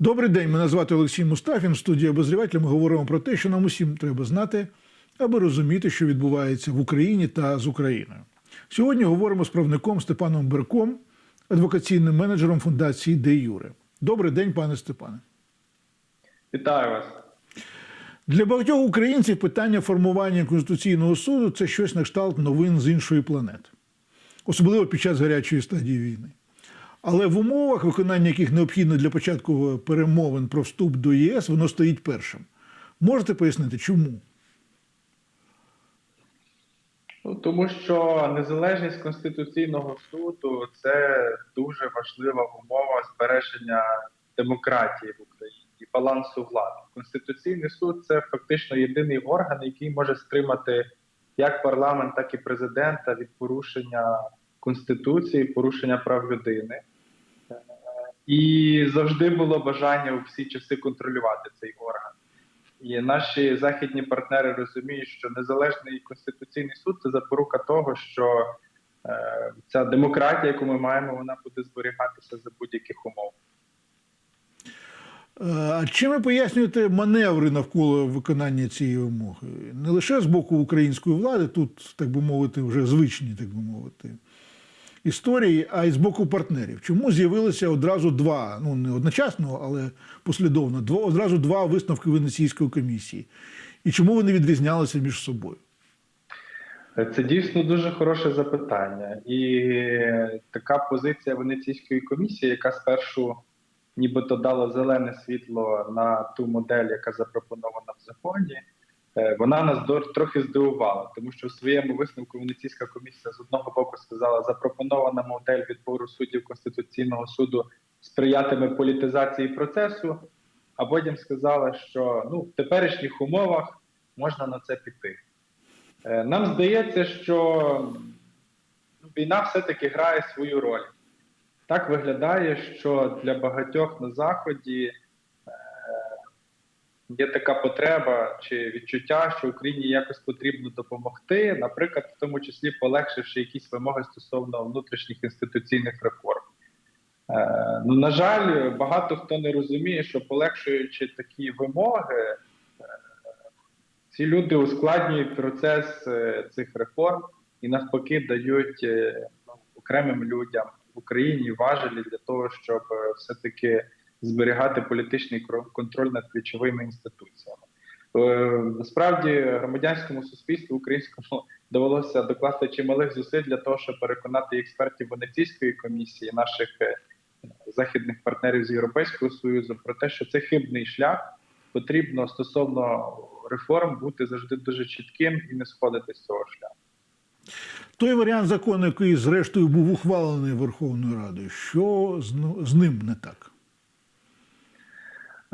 Добрий день, мене звати Олексій Мустафін. В студії обозрівателя ми говоримо про те, що нам усім треба знати, аби розуміти, що відбувається в Україні та з Україною. Сьогодні говоримо з правником Степаном Берком, адвокаційним менеджером фундації Де Юре. Добрий день, пане Степане. Вітаю вас. Для багатьох українців питання формування Конституційного суду це щось на кшталт новин з іншої планети, особливо під час гарячої стадії війни. Але в умовах, виконання яких необхідно для початку перемовин про вступ до ЄС, воно стоїть першим. Можете пояснити, чому? Ну, тому що незалежність Конституційного суду це дуже важлива умова збереження демократії в Україні і балансу влади. Конституційний суд це фактично єдиний орган, який може стримати як парламент, так і президента від порушення конституції, порушення прав людини. І завжди було бажання у всі часи контролювати цей орган. І наші західні партнери розуміють, що незалежний конституційний суд це запорука того, що е, ця демократія, яку ми маємо, вона буде зберігатися за будь-яких умов. Е, А чим ви пояснюєте маневри навколо виконання цієї вимоги? Не лише з боку української влади, тут, так би мовити, вже звичні, так би мовити, історії, а й з боку партнерів. Чому з'явилося одразу два, ну не одночасно, але послідовно, два, одразу два висновки Венеційської комісії? І чому вони відрізнялися між собою? Це дійсно дуже хороше запитання, і така позиція Венеційської комісії, яка спершу нібито дала зелене світло на ту модель, яка запропонована в законі. Е, Вона нас трохи здивувала, тому що в своєму висновку Венеційська комісія з одного боку сказала, запропонована модель відбору суддів Конституційного суду сприятиме політизації процесу, а потім сказала, що ну в теперішніх умовах можна на це піти. Е, Нам здається, що ну, війна все-таки грає свою роль. Так виглядає, що для багатьох на Заході є така потреба чи відчуття, що Україні якось потрібно допомогти, наприклад, в тому числі полегшивши якісь вимоги стосовно внутрішніх інституційних реформ. Е, Ну, на жаль, багато хто не розуміє, що полегшуючи такі вимоги, е, ці люди ускладнюють процес е, цих реформ і навпаки дають ну, окремим людям в Україні важелі для того, щоб все-таки зберігати політичний контроль над ключовими інституціями. Е, Насправді громадянському суспільству українському довелося докласти чималих зусиль для того, щоб переконати експертів Венеційської комісії, наших е, західних партнерів з Європейського союзу про те, що це хибний шлях. Потрібно стосовно реформ бути завжди дуже чітким і не сходити з цього шляху. Той варіант закону, який зрештою був ухвалений Верховною Радою, що ну- з ним не так?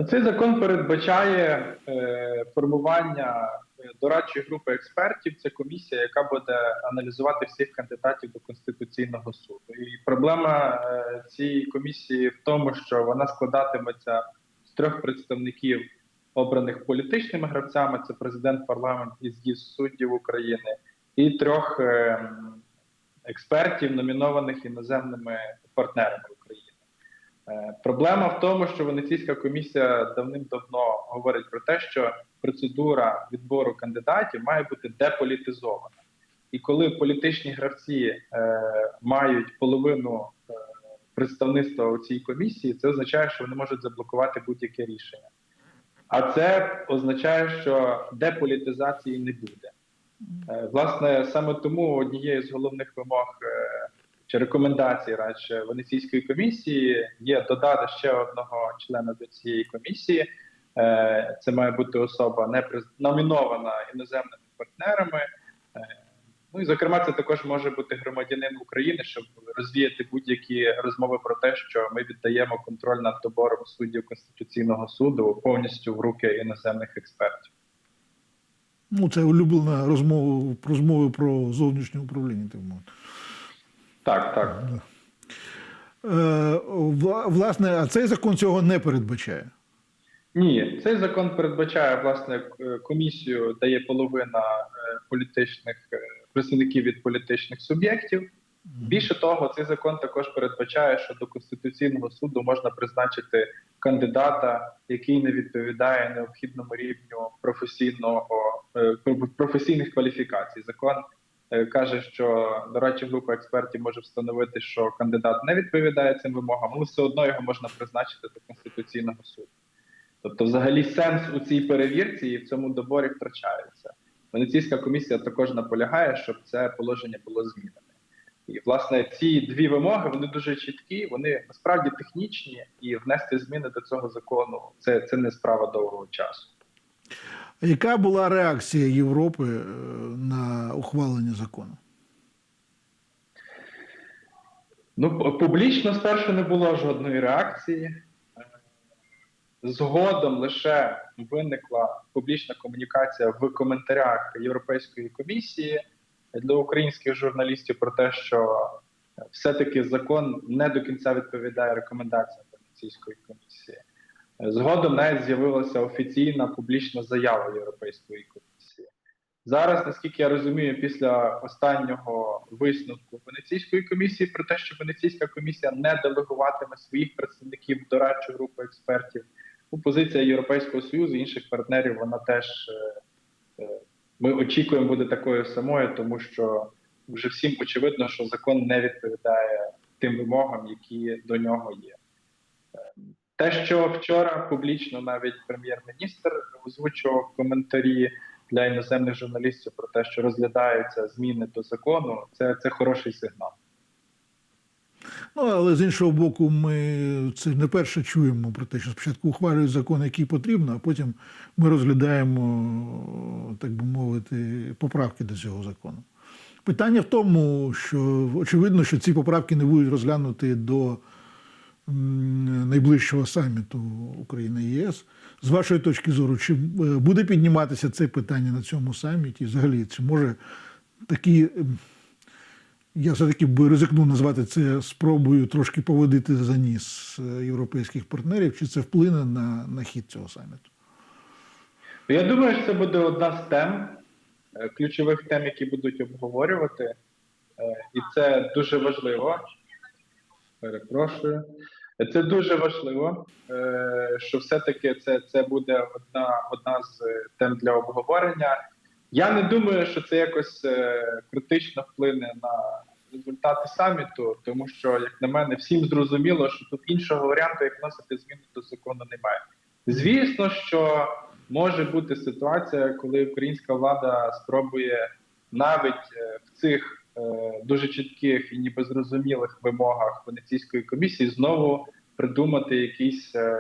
Цей закон передбачає е, формування е, дорадчої групи експертів. Це комісія, яка буде аналізувати всіх кандидатів до конституційного суду. І проблема е, цієї комісії в тому, що вона складатиметься з трьох представників, обраних політичними гравцями: це президент, парламент і з'їзд суддів України, і трьох е, експертів, номінованих іноземними партнерами Проблема в тому, що Венеційська комісія давним-давно говорить про те, що процедура відбору кандидатів має бути деполітизована. І коли політичні гравці е, мають половину е, представництва у цій комісії, це означає, що вони можуть заблокувати будь-яке рішення. А це означає, що деполітизації не буде. Е, власне, саме тому однією з головних вимог е, чи рекомендацій радше Венеційської комісії є додати ще одного члена до цієї комісії. Е, Це має бути особа не номінована іноземними партнерами. Е, Ну і зокрема, це також може бути громадянин України, щоб розвіяти будь-які розмови про те, що ми віддаємо контроль над добором суддів Конституційного суду повністю в руки іноземних експертів. Ну, це улюблена розмова, розмови про зовнішнє управління. Мовити. Так, так. Е, власне, а цей закон цього не передбачає. Ні, цей закон передбачає власне комісію, де є половина е, політичних е, представників від політичних суб'єктів, Більше того, цей закон також передбачає, що до конституційного суду можна призначити кандидата, який не відповідає необхідному рівню професійного професійних кваліфікацій. Закон каже, що дорадча група експертів може встановити, що кандидат не відповідає цим вимогам, але все одно його можна призначити до конституційного суду. Тобто, взагалі, сенс у цій перевірці і в цьому доборі втрачається. Венеційська комісія також наполягає, щоб це положення було змінене. І власне ці дві вимоги вони дуже чіткі, вони насправді технічні, і внести зміни до цього закону це, це не справа довгого часу. Яка була реакція Європи е, на ухвалення закону? Ну, публічно спершу не було жодної реакції. Е, Згодом лише виникла публічна комунікація в коментарях Європейської комісії для українських журналістів про те, що все-таки закон не до кінця відповідає рекомендаціям Венеційської комісії. Е, Згодом навіть з'явилася офіційна публічна заява Європейської комісії. Зараз, наскільки я розумію, після останнього висновку Венеційської комісії про те, що Венеційська комісія не делегуватиме своїх представників в дорадчу групу експертів, ну, позиція Європейського союзу і інших партнерів вона теж е, е, ми очікуємо буде такою самою, тому що вже всім очевидно, що закон не відповідає тим вимогам, які до нього є. Те, що вчора публічно навіть прем'єр-міністр озвучував коментарі для іноземних журналістів про те, що розглядаються зміни до закону, це, це хороший сигнал. Ну, але з іншого боку, ми це не перше чуємо про те, що спочатку ухвалюють закон, який потрібно, а потім ми розглядаємо, так би мовити, поправки до цього закону. Питання в тому, що очевидно, що ці поправки не будуть розглянуті до найближчого саміту України ЄС. З вашої точки зору, чи е, буде підніматися це питання на цьому саміті? Взагалі, чи може такі я все-таки би ризикнув назвати це спробою трошки поводити за ніс е, європейських партнерів, чи це вплине на, на хід цього саміту? Я думаю, що це буде одна з тем, е, ключових тем, які будуть обговорювати, і це дуже важливо. Перепрошую. Це дуже важливо, е, що все-таки це, це буде одна, одна з тем для обговорення. Я не думаю, що це якось е, критично вплине на результати саміту, тому що, як на мене, всім зрозуміло, що тут іншого варіанту, як вносити зміни до закону, немає. Звісно, що може бути ситуація, коли українська влада спробує навіть е, в цих е, дуже чітких і ніби зрозумілих вимогах Венеційської комісії знову придумати якийсь е,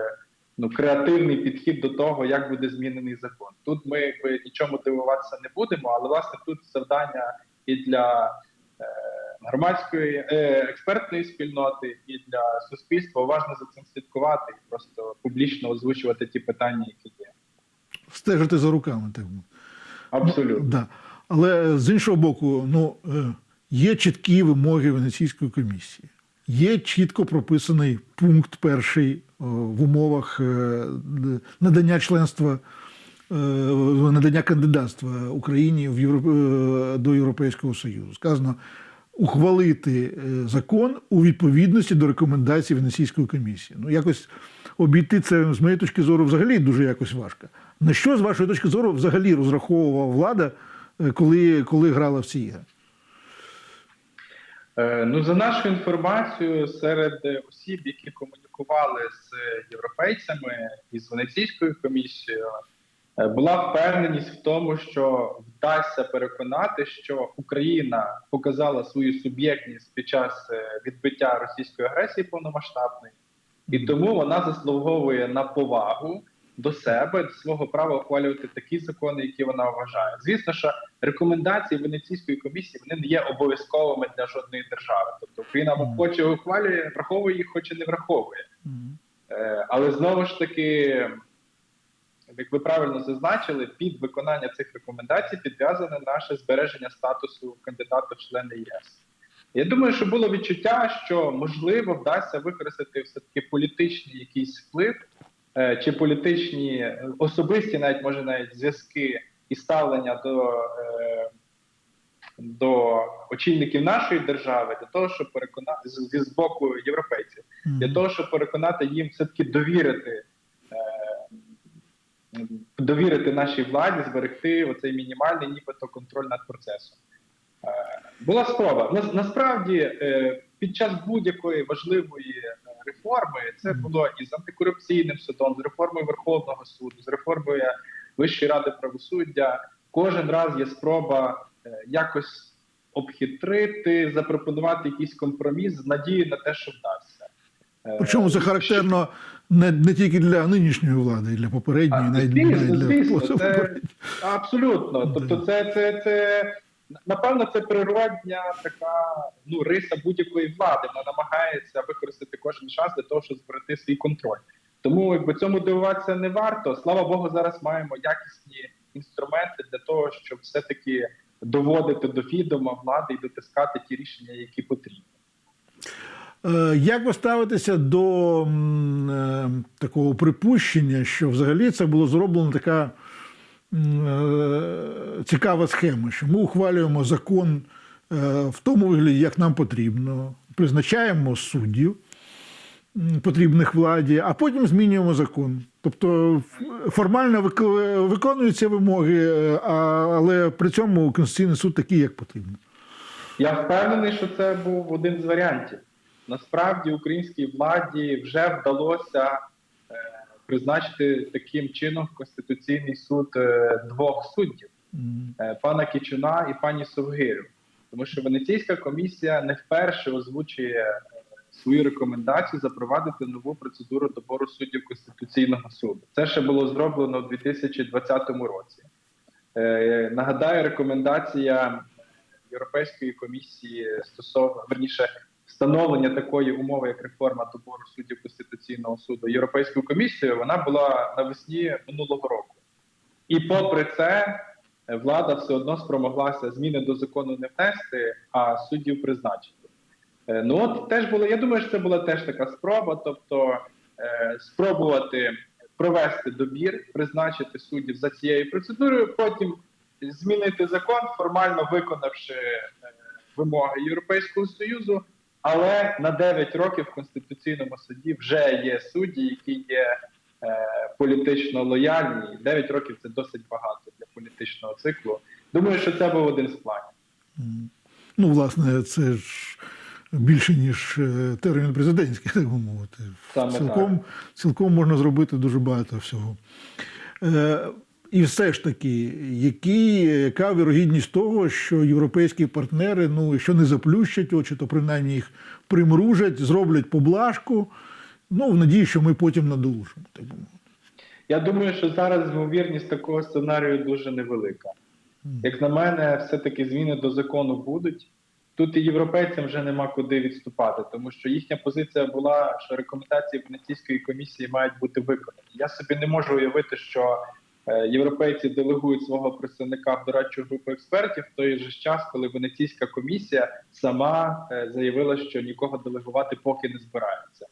ну креативний підхід до того, як буде змінений закон. Тут ми якби нічому дивуватися не будемо, але власне тут завдання і для е, громадської е, експертної спільноти, і для суспільства уважно за цим слідкувати і просто публічно озвучувати ті питання, які є. Стежити за руками, так. Абсолютно. Да. Але з іншого боку, ну, е, є чіткі вимоги Венеційської комісії. Є чітко прописаний пункт перший е, в умовах е, надання членства, е, надання кандидатства Україні в Євро... е, до Європейського Союзу. Сказано ухвалити закон у відповідності до рекомендацій Венеційської комісії. Ну, якось обійти це, з моєї точки зору, взагалі дуже якось важко. На що, з вашої точки зору, взагалі розраховувала влада, коли, коли грала в ці ігри? Е, Ну, за нашою інформацією, серед осіб, які комунікували з європейцями і з Венеційською комісією, е, була впевненість в тому, що вдасться переконати, що Україна показала свою суб'єктність під час е, відбиття російської агресії повномасштабної, і тому вона заслуговує на повагу до себе, до свого права ухвалювати такі закони, які вона вважає. Звісно, що рекомендації Венеційської комісії вони не є обов'язковими для жодної держави. Тобто Україна Мгм. хоче ухвалює, враховує їх, хоче не враховує. Е, Але знову ж таки, як ви правильно зазначили, під виконання цих рекомендацій підв'язане наше збереження статусу кандидата в члени ЄС. Я думаю, що було відчуття, що можливо вдасться використати все таки політичний якийсь вплив чи політичні е, особисті, навіть може навіть зв'язки і ставлення до е, до очільників нашої держави для того, щоб переконати з, зі з боку європейців, для того, щоб переконати їм все таки довірити. Е, довірити нашій владі, зберегти оцей мінімальний, нібито контроль над процесом. Е, Була спроба. На- Насправді, е, під час будь-якої важливої е, реформи це було і з антикорупційним судом, з реформою Верховного суду, з реформою Вищої ради правосуддя. Кожен раз є спроба е, якось обхитрити, запропонувати якийсь компроміс з надією на те, що вдасться. Е, Причому це характерно не, не тільки для нинішньої влади, і для попередньої, А, навіть, звісно, навіть для звісно, це-. Абсолютно. Тобто, це, це, це напевно, це природня така ну риса будь-якої влади. Вона намагається використати кожен час для того, щоб зберегти свій контроль. Тому якби цьому дивуватися не варто. Слава Богу, зараз маємо якісні інструменти для того, щоб все-таки доводити до відома влади і дотискати ті рішення, які потрібні. Е, Як ви ставитеся до е, такого припущення, що взагалі це було зроблено така цікава схема, що ми ухвалюємо закон е, в тому вигляді, як нам потрібно, призначаємо суддів потрібних владі, а потім змінюємо закон. Тобто формально вик- виконуються вимоги, е, але при цьому Конституційний суд такий, як потрібно. Я впевнений, що це був один з варіантів. Насправді українській владі вже вдалося е, призначити таким чином в Конституційний суд е, двох суддів е, пана Кічуна і пані Совгирю. Тому що Венеційська комісія не вперше озвучує е, свою рекомендацію запровадити нову процедуру добору суддів Конституційного суду. Це ще було зроблено у 2020 році. Нагадаю, рекомендація Європейської комісії стосовно верніше встановлення такої умови, як реформа добору суддів Конституційного суду Європейською комісією, вона була навесні минулого року. І попри це, влада все одно спромоглася зміни до закону не внести, а суддів призначити. Е, Ну от теж було. Я думаю, що це була теж така спроба, тобто е, спробувати провести добір, призначити суддів за цією процедурою, потім змінити закон, формально виконавши е, вимоги Європейського союзу. Але на 9 років в конституційному суді вже є судді, які є е, політично лояльні. 9 років це досить багато для політичного циклу. Думаю, що це був один з планів. Ну, власне, це ж більше, ніж е, термін президентський, так би мовити. Саме цілком, цілком можна зробити дуже багато всього. Е, і все ж таки, які, яка вірогідність того, що європейські партнери, ну, якщо не заплющать очі, то принаймні їх примружать, зроблять поблажку, ну, в надії, що ми потім надолужимо, так би. Я думаю, що зараз ймовірність такого сценарію дуже невелика. Як на мене, все-таки зміни до закону будуть. Тут і європейцям вже нема куди відступати, тому що їхня позиція була, що рекомендації Венеційської комісії мають бути виконані. Я собі не можу уявити, що європейці делегують свого представника в дорадчу групу експертів в той же час, коли Венеційська комісія сама е, заявила, що нікого делегувати поки не збирається.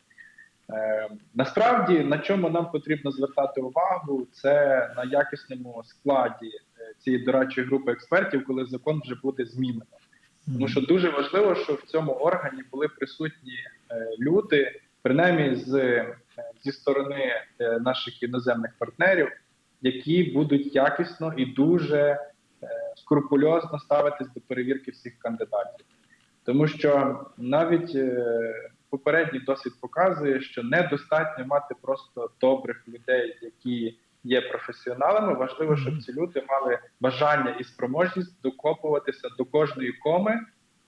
Е, насправді на чому нам потрібно звертати увагу, це на якісному складі е, цієї дорадчої групи експертів, коли закон вже буде змінено. Тому що дуже важливо, що в цьому органі були присутні е, люди, принаймні з, е, зі сторони е, наших іноземних партнерів, які будуть якісно і дуже е, скрупульозно ставитись до перевірки всіх кандидатів. Тому що навіть е, попередній досвід показує, що недостатньо мати просто добрих людей, які є професіоналами. Важливо, щоб ці люди мали бажання і спроможність докопуватися до кожної коми,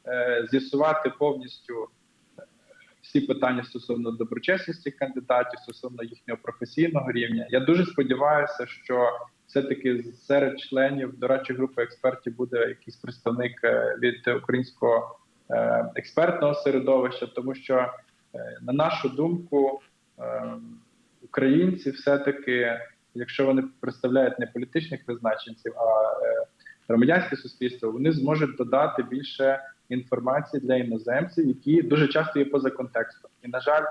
е, з'ясувати повністю всі питання стосовно доброчесності кандидатів, стосовно їхнього професійного рівня. Я дуже сподіваюся, що все-таки серед членів дорадчої групи експертів буде якийсь представник е, від українського е, експертного середовища, тому що, е, на нашу думку, українці все-таки, якщо вони представляють не політичних призначенців, а громадянське суспільство, вони зможуть додати більше інформації для іноземців, які дуже часто є поза контекстом. І на жаль,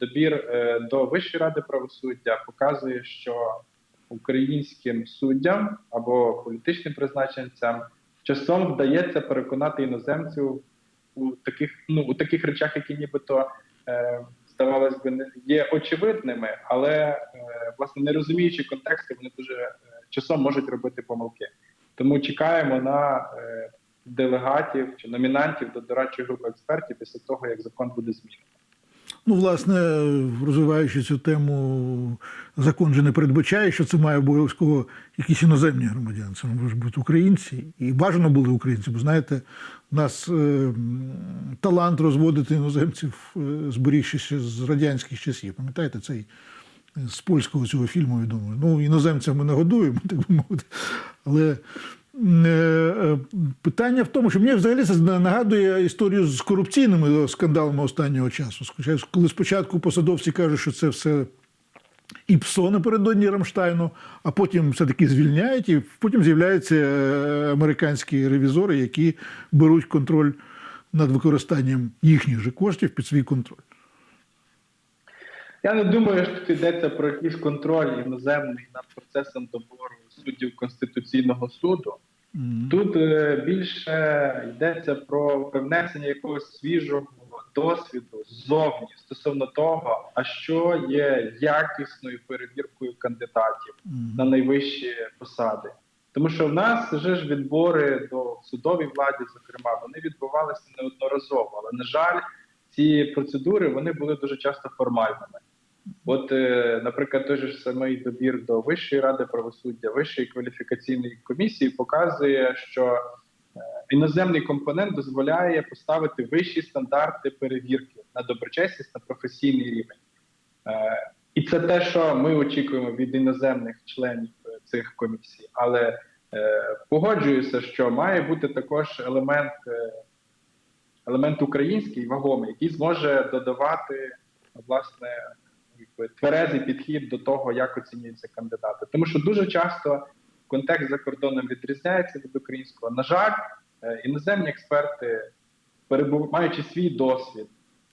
добір е, до Вищої ради правосуддя показує, що українським суддям або політичним призначенцям часом вдається переконати іноземців у таких, ну, у таких речах, які нібито е, здавалось би, не є очевидними, але е, власне не розуміючи контексту, вони дуже часом можуть робити помилки. Тому чекаємо на делегатів чи номінантів до дорадчої групи експертів після того, як закон буде змінений. Ну, власне, розвиваючи цю тему, закон же не передбачає, що це має обов'язково якісь іноземні громадяни. Це можуть бути українці. І бажано були українці, бо знаєте, у нас е, талант розводити іноземців е, зберігся ще з радянських часів. Пам'ятаєте, цей е, з польського цього фільму відомий. Ну, іноземця ми не годуємо, так би мовити. Але питання в тому, що мені взагалі це нагадує історію з корупційними скандалами останнього часу. Коли спочатку посадовці кажуть, що це все і ПСО напередодні Рамштайну, а потім все-таки звільняють, і потім з'являються е, американські ревізори, які беруть контроль над використанням їхніх же коштів під свій контроль. Я не думаю, що тут йдеться про якийсь контроль іноземний над процесом добору суддів Конституційного суду. Тут е, більше йдеться про привнесення якогось свіжого досвіду ззовні стосовно того, а що є якісною перевіркою кандидатів на найвищі посади. Тому що в нас вже ж відбори до судовій владі, зокрема, вони відбувалися неодноразово. Але на жаль, ці процедури вони були дуже часто формальними. От, е, наприклад, той же самий добір до Вищої ради правосуддя, Вищої кваліфікаційної комісії показує, що е, іноземний компонент дозволяє поставити вищі стандарти перевірки на доброчесність на професійний рівень. Е, І це те, що ми очікуємо від іноземних членів цих комісій. Але погоджуюся, що має бути також елемент, елемент український вагомий, який зможе додавати власне якби, тверезий підхід до того, як оцінюються кандидати. Тому що дуже часто контекст за кордоном відрізняється від українського. На жаль, е, іноземні експерти, маючи свій досвід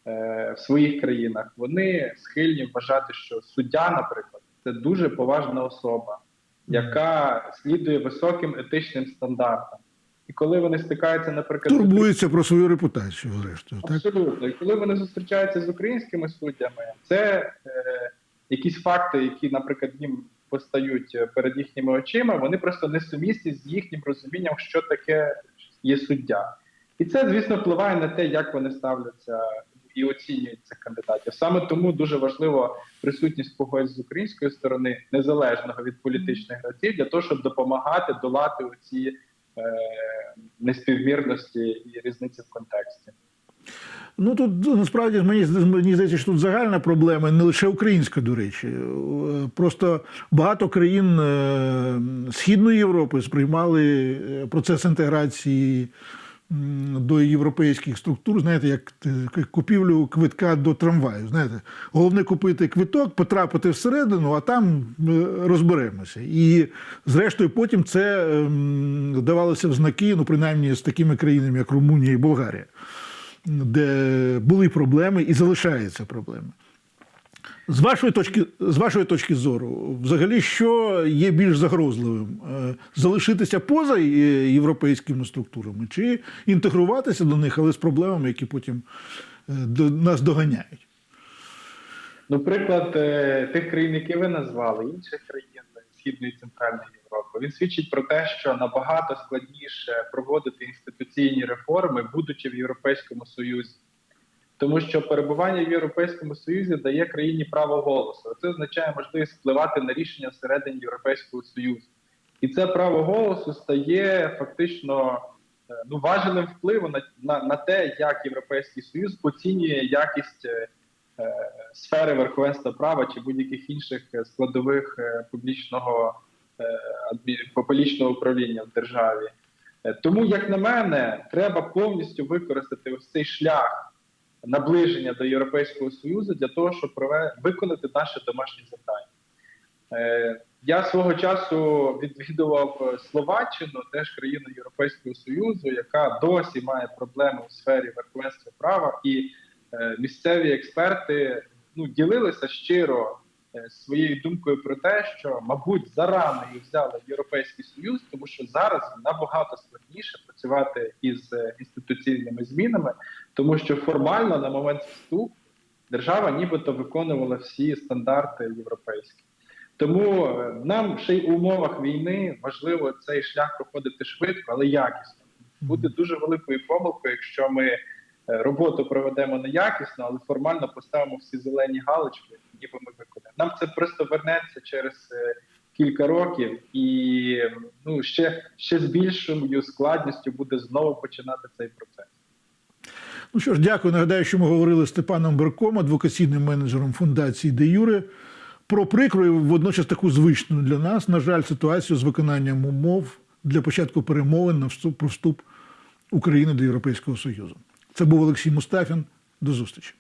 е, в своїх країнах, вони схильні вважати, що суддя, наприклад, це дуже поважна особа, яка слідує високим етичним стандартам. І коли вони стикаються, наприклад, з Турбується про свою репутацію, зрештою. Так? Абсолютно. І коли вони зустрічаються з українськими суддями, це е, якісь факти, які, наприклад, їм постають е, перед їхніми очима, вони просто несумісні з їхнім розумінням, що таке є суддя. І це, звісно, впливає на те, як вони ставляться і оцінюють цих кандидатів. Саме тому дуже важливо присутність когось з української сторони, незалежного від політичних гравців, для того, щоб допомагати долати оці неспівмірності і різниці в контексті. Ну тут насправді мені, мені здається, що тут загальна проблема, не лише українська, до речі. Е, Просто багато країн е, Східної Європи сприймали е, процес інтеграції до європейських структур, знаєте, як купівлю квитка до трамваю. Знаєте, головне купити квиток, потрапити всередину, а там е, розберемося. І зрештою, потім це ем, давалося в знаки, ну принаймні з такими країнами, як Румунія і Болгарія де були проблеми і залишаються проблеми. З вашої точки, з вашої точки зору, взагалі, що є більш загрозливим? Е, Залишитися поза е, європейськими структурами чи інтегруватися до них, але з проблемами, які потім е, до нас доганяють? Ну, приклад е, тих країн, які ви назвали, інших країн Східної і Центральної Європи, він свідчить про те, що набагато складніше проводити інституційні реформи, будучи в Європейському Союзі. Тому що перебування в Європейському Союзі дає країні право голосу. Це означає можливість впливати на рішення всередині Європейського Союзу. І це право голосу стає фактично е, ну, важелем впливу на, на, на те, як Європейський Союз оцінює якість е, е, сфери верховенства права чи будь-яких інших складових публічного публічного управління в державі. Тому, як на мене, треба повністю використати ось цей шлях наближення до Європейського Союзу для того, щоб виконати наше домашнє завдання. Е, Я свого часу відвідував е, Словаччину, теж країну Європейського Союзу, яка досі має проблеми у сфері верховенства права, і е, місцеві експерти ну, ділилися щиро своєю думкою про те, що, мабуть, зарано їх взяли в Європейський Союз, тому що зараз набагато складніше працювати із е, інституційними змінами, тому що формально на момент вступу держава нібито виконувала всі стандарти європейські. Тому е, нам ще й у умовах війни важливо цей шлях проходити швидко, але якісно. Буде дуже великою помилкою, якщо ми е, роботу проведемо неякісно, але формально поставимо всі зелені галочки, ніби ми. Нам це просто вернеться через е, кілька років, і ну ще, ще з більшою складністю буде знову починати цей процес. Ну що ж, дякую. Нагадаю, що ми говорили з Степаном Берком, адвокаційним менеджером фундації Де Юре, про прикру і водночас таку звичну для нас, на жаль, ситуацію з виконанням умов для початку перемовин на вступ про вступ України до Європейського Союзу. Це був Олексій Мустафін. До зустрічі.